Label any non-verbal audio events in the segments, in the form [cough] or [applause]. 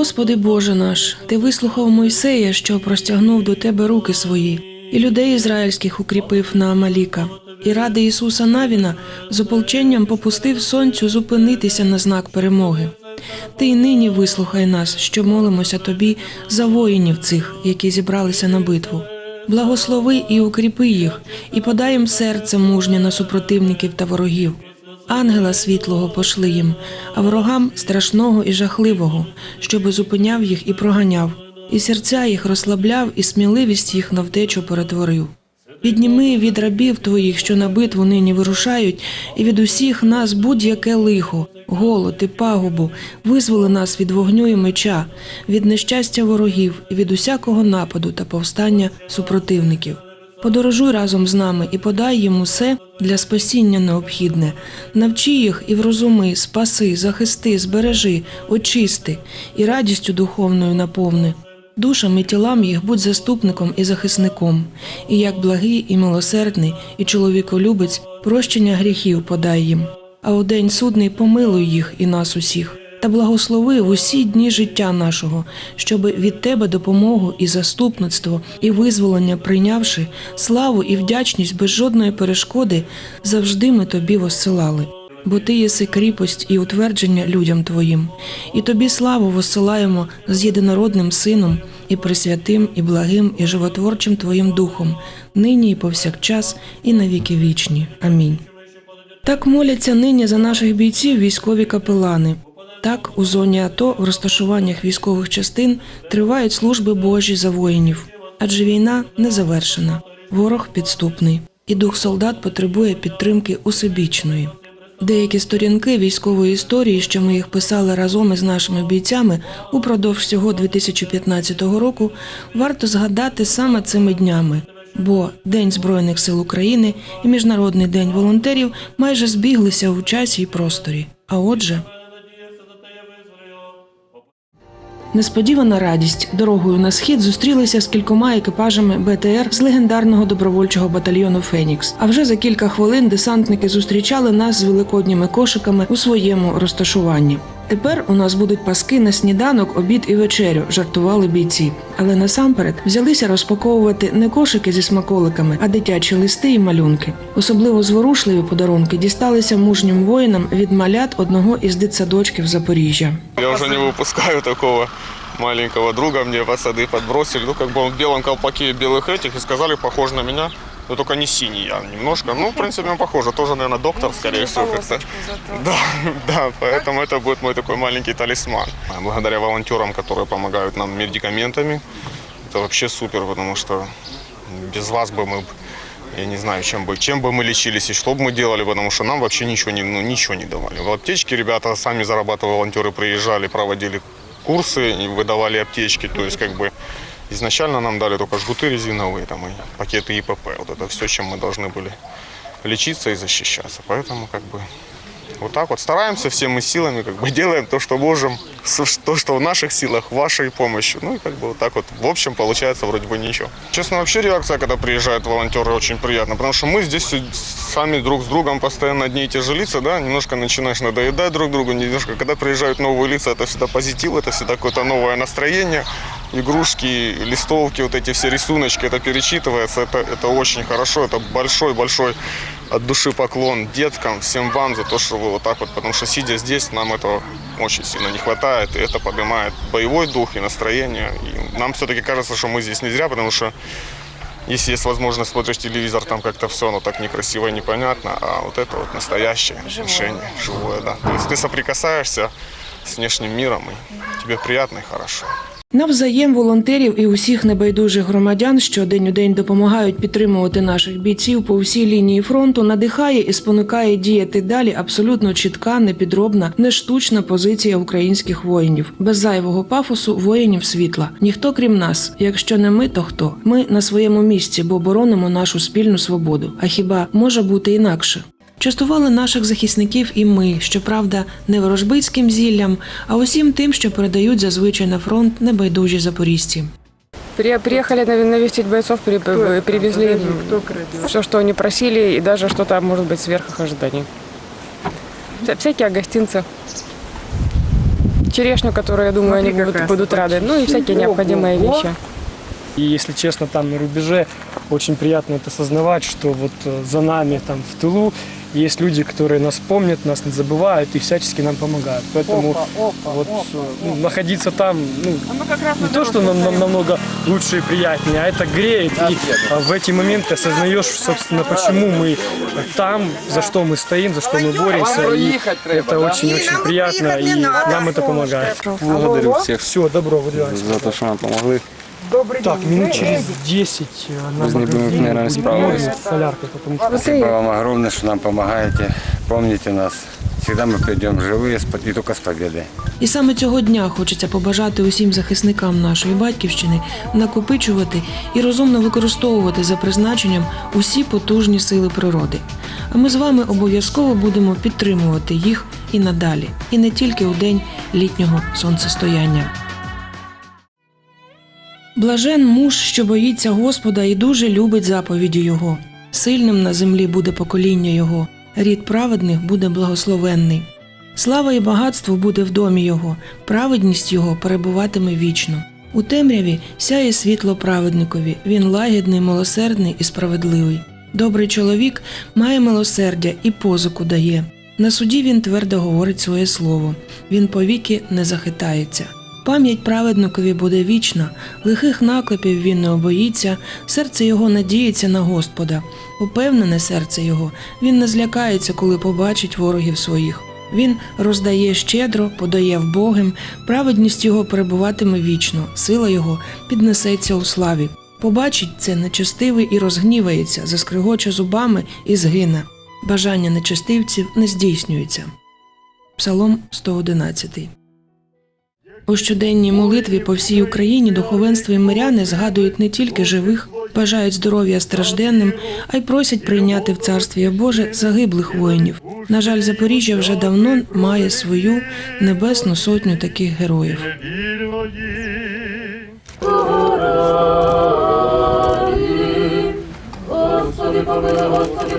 Господи Боже наш, Ти вислухав Мойсея, що простягнув до Тебе руки свої, і людей ізраїльських укріпив на Амаліка. І ради Ісуса Навіна з ополченням попустив сонцю зупинитися на знак перемоги. Ти й нині вислухай нас, що молимося тобі за воїнів цих, які зібралися на битву. Благослови і укріпи їх, і подай їм серце мужнє на супротивників та ворогів. Ангела світлого пошли їм, а ворогам страшного і жахливого, щоби зупиняв їх і проганяв, і серця їх розслабляв, і сміливість їх на втечу перетворив. Підніми від рабів твоїх, що на битву нині вирушають, і від усіх нас будь-яке лихо, голод і пагубу, визволи нас від вогню і меча, від нещастя ворогів і від усякого нападу та повстання супротивників. Подорожуй разом з нами і подай їм усе для спасіння необхідне. Навчи їх і врозуми, спаси, захисти, збережи, очисти і радістю духовною наповни. Душам і тілам їх будь заступником і захисником, і як благий і милосердний, і чоловіколюбець прощення гріхів подай їм. А у день судний помилуй їх і нас усіх, та благослови в усі дні життя нашого, щоби від тебе допомогу і заступництво, і визволення прийнявши, славу і вдячність без жодної перешкоди, завжди ми тобі воссилали. Бо ти єси кріпость і утвердження людям твоїм, і тобі славу воссилаємо з єдинородним Сином, і пресвятим, і благим, і животворчим Твоїм Духом, нині і повсякчас, і на віки вічні. Амінь. Так моляться нині за наших бійців військові капелани. Так, у зоні АТО в розташуваннях військових частин тривають служби Божі за воїнів, адже війна не завершена, ворог підступний, і дух солдат потребує підтримки усебічної. Деякі сторінки військової історії, що ми їх писали разом із нашими бійцями упродовж всього 2015 року, варто згадати саме цими днями. Бо День Збройних сил України і Міжнародний день волонтерів майже збіглися у часі і просторі. А отже, Несподівана радість дорогою на схід зустрілися з кількома екіпажами БТР з легендарного добровольчого батальйону Фенікс. А вже за кілька хвилин десантники зустрічали нас з великодніми кошиками у своєму розташуванні. Тепер у нас будуть паски на сніданок, обід і вечерю, жартували бійці. Але насамперед взялися розпаковувати не кошики зі смаколиками, а дитячі листи і малюнки. Особливо зворушливі подарунки дісталися мужнім воїнам від малят одного із дитсадочків Запоріжжя. Я уже не выпускаю такого маленького друга, мне пацаны подбросили, ну, как бы он в белом колпаке белых этих, и сказали, похож на меня, Но только не синий я немножко. Ну, в принципе, он похож, тоже, наверное, доктор, скорее всего, как-то. [laughs] Да, да, поэтому это будет мой такой маленький талисман. А Благодаря волонтерам, которые помогают нам медикаментами, это вообще супер, потому что без вас бы мы, я не знаю, чем бы, чем бы мы лечились и что бы мы делали, потому что нам вообще ничего не, ну, ничего не давали. В аптечке ребята сами зарабатывали, волонтеры приезжали, проводили курсы выдавали аптечки, то есть как бы изначально нам дали только жгуты резиновые там, и пакеты ИПП. Вот это все, чем мы должны были лечиться и защищаться. Поэтому как бы вот так вот стараемся всеми силами, как бы [laughs] делаем то, что можем, то, что в наших силах, вашей помощью. Ну и как бы вот так вот, в общем, получается вроде бы ничего. Честно, вообще реакция, когда приезжают волонтеры, очень приятна, потому что мы здесь сами друг с другом постоянно одни и те же лица, да, немножко начинаешь надоедать друг другу, немножко, когда приезжают новые лица, это всегда позитив, это всегда какое-то новое настроение, игрушки, листовки, вот эти все рисуночки, это перечитывается, это, это очень хорошо, это большой-большой от души поклон деткам, всем вам за то, что вы вот так вот, потому что сидя здесь, нам этого очень сильно не хватает, и это поднимает боевой дух и настроение. И нам все-таки кажется, что мы здесь не зря, потому что если есть возможность смотришь телевизор, там как-то все, оно так некрасиво и непонятно, а вот это вот настоящее решение, живое, да. То есть ты соприкасаешься с внешним миром, и тебе приятно и хорошо. Навзаєм волонтерів і усіх небайдужих громадян, що день у день допомагають підтримувати наших бійців по всій лінії фронту, надихає і спонукає діяти далі абсолютно чітка, непідробна, не штучна позиція українських воїнів, без зайвого пафосу воїнів світла. Ніхто крім нас. Якщо не ми, то хто? Ми на своєму місці, бо боронимо нашу спільну свободу. А хіба може бути інакше? Частували наших захисників і ми, щоправда, не ворожбицьким зіллям, а усім тим, що передають зазвичай на фронт небайдужі запорізьці. При- Приехали нав- навестить бойцов, при- при- привезли все, что они просили, и даже что-то, может быть, сверх их ожиданий. Вся- Всякие гостинцы. черешню, которую, я думаю, они будут, будут рады. Ну и всякие необходимые вещи. И если честно, там на рубеже очень приятно это осознавать, что вот э, за нами там в тылу есть люди, которые нас помнят, нас не забывают и всячески нам помогают. Поэтому вот э, ну, находиться там, ну, не то, что нам, нам намного лучше и приятнее, а это греет. И а, в эти моменты осознаешь, собственно, почему мы там, за что мы стоим, за что мы боремся. И это очень-очень приятно, и нам это помогает. Благодарю всех Все, добро, выдвигайся. за те, що нам допомогли. Так, минут через 10 э, на Без них бы мы, магазине наверное, не будет справились. с соляркой, потому что Спасибо вам огромное, что нам помогаете. Помните нас. Всегда мы придем живые с по- и только с победой. І саме цього дня хочеться побажати усім захисникам нашої батьківщини накопичувати і розумно використовувати за призначенням усі потужні сили природи. А ми з вами обов'язково будемо підтримувати їх і надалі, і не тільки у день літнього сонцестояння. Блажен муж, що боїться Господа і дуже любить заповіді Його. Сильним на землі буде покоління Його, рід праведних буде благословенний. Слава і багатство буде в домі Його, праведність Його перебуватиме вічно. У темряві сяє світло праведникові, він лагідний, милосердний і справедливий. Добрий чоловік має милосердя і позику дає. На суді він твердо говорить своє слово, він повіки не захитається. Пам'ять праведникові буде вічна, лихих наклепів він не обоїться, серце його надіється на Господа. Упевнене серце його, він не злякається, коли побачить ворогів своїх. Він роздає щедро, подає вбогим, праведність його перебуватиме вічно, сила його піднесеться у славі. Побачить це нечестивий і розгнівається, заскригоче зубами і згине. Бажання нечестивців не здійснюється. Псалом 111 у щоденній молитві по всій Україні духовенство і миряни згадують не тільки живих, бажають здоров'я стражденним, а й просять прийняти в царстві Боже загиблих воїнів. На жаль, Запоріжжя вже давно має свою небесну сотню таких героїв.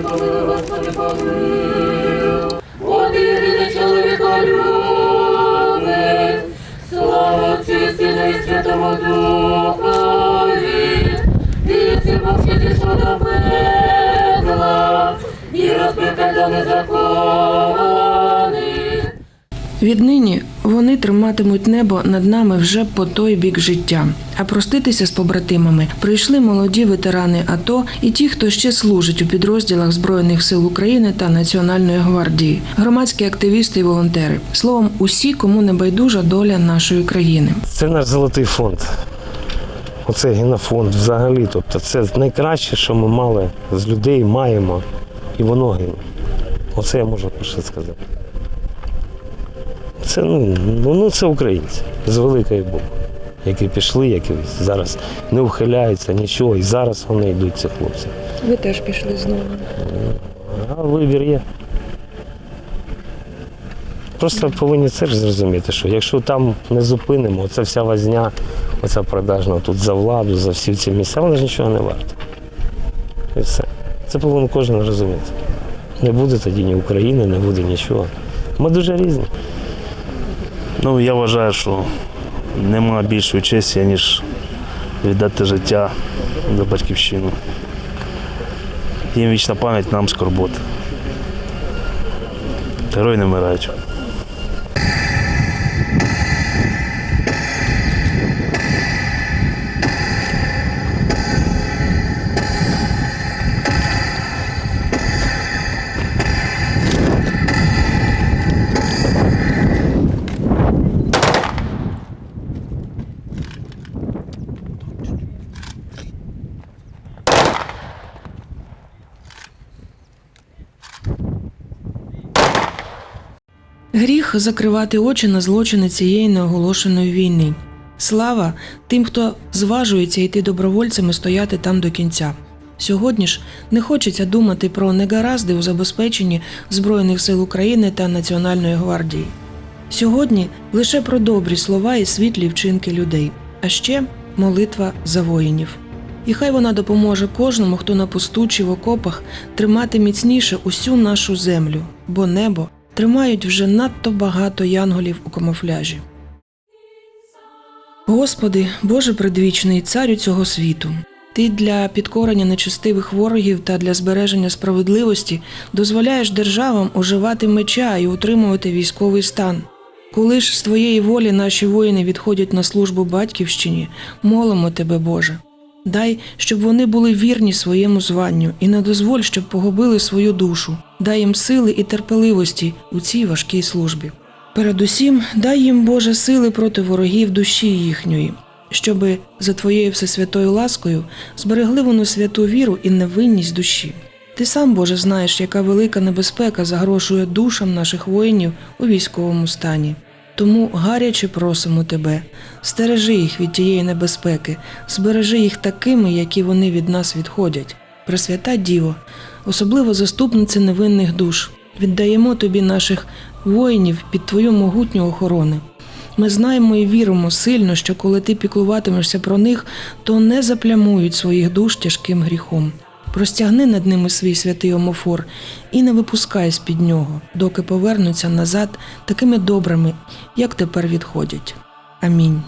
Один Духові, і всі пекла, і розпекать до незаконних. Віднині вони триматимуть небо над нами вже по той бік життя. А проститися з побратимами прийшли молоді ветерани АТО і ті, хто ще служить у підрозділах Збройних сил України та Національної гвардії, громадські активісти і волонтери. Словом, усі, кому не байдужа доля нашої країни. Це наш золотий фонд. Оце генофонд взагалі. Тобто це найкраще, що ми мали з людей, маємо, і воно гине. Оце я можу перше сказати. Це, ну, ну, це українці з великої букви, які пішли, які зараз не ухиляються, нічого, і зараз вони йдуть, ці хлопці. Ви теж пішли знову. А вибір є. Просто повинні це ж зрозуміти, що якщо там не зупинимо, оця вся возня, оця продажна тут за владу, за всі ці місця, вона ж нічого не варта. І все. Це повинен кожен розуміти. Не буде тоді ні України, не буде нічого. Ми дуже різні. Ну, я вважаю, що нема більшої честі, ніж віддати життя за батьківщину. Їм вічна пам'ять, нам скорбота. Герої не вмирають. Гріх закривати очі на злочини цієї неоголошеної війни. Слава тим, хто зважується йти добровольцями стояти там до кінця. Сьогодні ж не хочеться думати про негаразди у забезпеченні Збройних сил України та Національної гвардії. Сьогодні лише про добрі слова і світлі вчинки людей, а ще молитва за воїнів. І хай вона допоможе кожному, хто на пусту чи в окопах тримати міцніше усю нашу землю, бо небо тримають вже надто багато янголів у камуфляжі. Господи, Боже предвічний, царю цього світу. Ти для підкорення нечестивих ворогів та для збереження справедливості дозволяєш державам уживати меча і утримувати військовий стан. Коли ж з твоєї волі наші воїни відходять на службу батьківщині, молимо тебе, Боже. Дай, щоб вони були вірні своєму званню і не дозволь, щоб погубили свою душу. Дай їм сили і терпеливості у цій важкій службі. Передусім, дай їм Боже сили проти ворогів душі їхньої, щоби за твоєю всесвятою ласкою зберегли вони святу віру і невинність душі. Ти сам, Боже, знаєш, яка велика небезпека загрошує душам наших воїнів у військовому стані. Тому гаряче просимо тебе, стережи їх від тієї небезпеки, збережи їх такими, які вони від нас відходять. Пресвята Діво, особливо заступнице невинних душ, віддаємо тобі наших воїнів під твою могутню охорону. Ми знаємо і віримо сильно, що коли ти піклуватимешся про них, то не заплямують своїх душ тяжким гріхом. Простягни над ними свій святий омофор і не випускай з-під нього, доки повернуться назад такими добрими, як тепер відходять. Амінь.